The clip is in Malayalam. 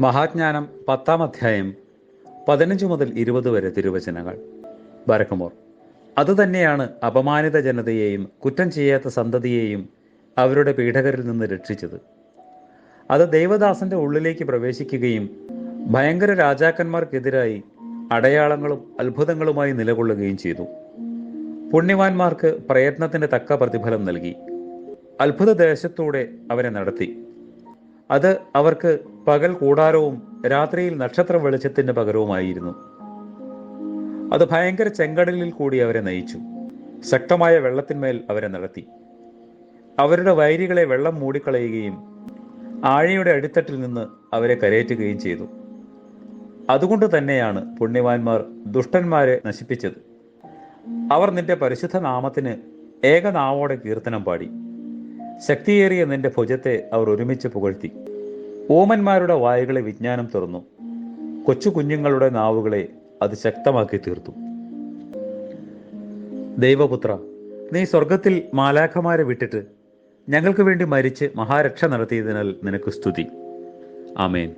മഹാജ്ഞാനം പത്താം അധ്യായം പതിനഞ്ച് മുതൽ ഇരുപത് വരെ തിരുവചനങ്ങൾ. ബരക്കുമോർ അതുതന്നെയാണ് അപമാനിത ജനതയെയും കുറ്റം ചെയ്യാത്ത സന്തതിയെയും അവരുടെ പീഡകരിൽ നിന്ന് രക്ഷിച്ചത്. അത് ദേവദാസന്റെ ഉള്ളിലേക്ക് പ്രവേശിക്കുകയും ഭയങ്കര രാജാക്കന്മാർക്കെതിരായി അടയാളങ്ങളും അത്ഭുതങ്ങളുമായി നിലകൊള്ളുകയും ചെയ്തു. പുണ്യവാന്മാർക്ക് പ്രയത്നത്തിന്റെ തക്ക പ്രതിഫലം നൽകി. അത്ഭുത ദേശത്തൂടെ അവരെ നടത്തി. അത് അവർക്ക് പകൽ കൂടാരവും രാത്രിയിൽ നക്ഷത്ര വെളിച്ചത്തിന്റെ പകരവുമായിരുന്നു. അത് ഭയങ്കര ചെങ്കടലിൽ കൂടി അവരെ നയിച്ചു. ശക്തമായ വെള്ളത്തിന്മേൽ അവരെ നടത്തി. അവരുടെ വൈരികളെ വെള്ളം മൂടിക്കളയുകയും ആഴയുടെ അടിത്തട്ടിൽ നിന്ന് അവരെ കരയേറ്റുകയും ചെയ്തു. അതുകൊണ്ട് തന്നെയാണ് പുണ്യവാന്മാർ ദുഷ്ടന്മാരെ നശിപ്പിച്ചത്. അവർ നിന്റെ പരിശുദ്ധ നാമത്തിന് ഏകനാവോടെ കീർത്തനം പാടി. ശക്തിയേറിയ നിന്റെ ഭുജത്തെ അവർ ഒരുമിച്ച് പുകഴ്ത്തി. ഓമന്മാരുടെ വായുകളെ വിജ്ഞാനം തുറന്നു. കൊച്ചു കുഞ്ഞുങ്ങളുടെ നാവുകളെ അത് ശക്തമാക്കി തീർത്തു. ദൈവപുത്ര നീ സ്വർഗത്തിൽ മാലാഖമാരെ വിട്ടിട്ട് ഞങ്ങൾക്ക് വേണ്ടി മരിച്ച് മഹാരക്ഷ നടത്തിയതിനാൽ നിനക്ക് സ്തുതി. ആമേൻ.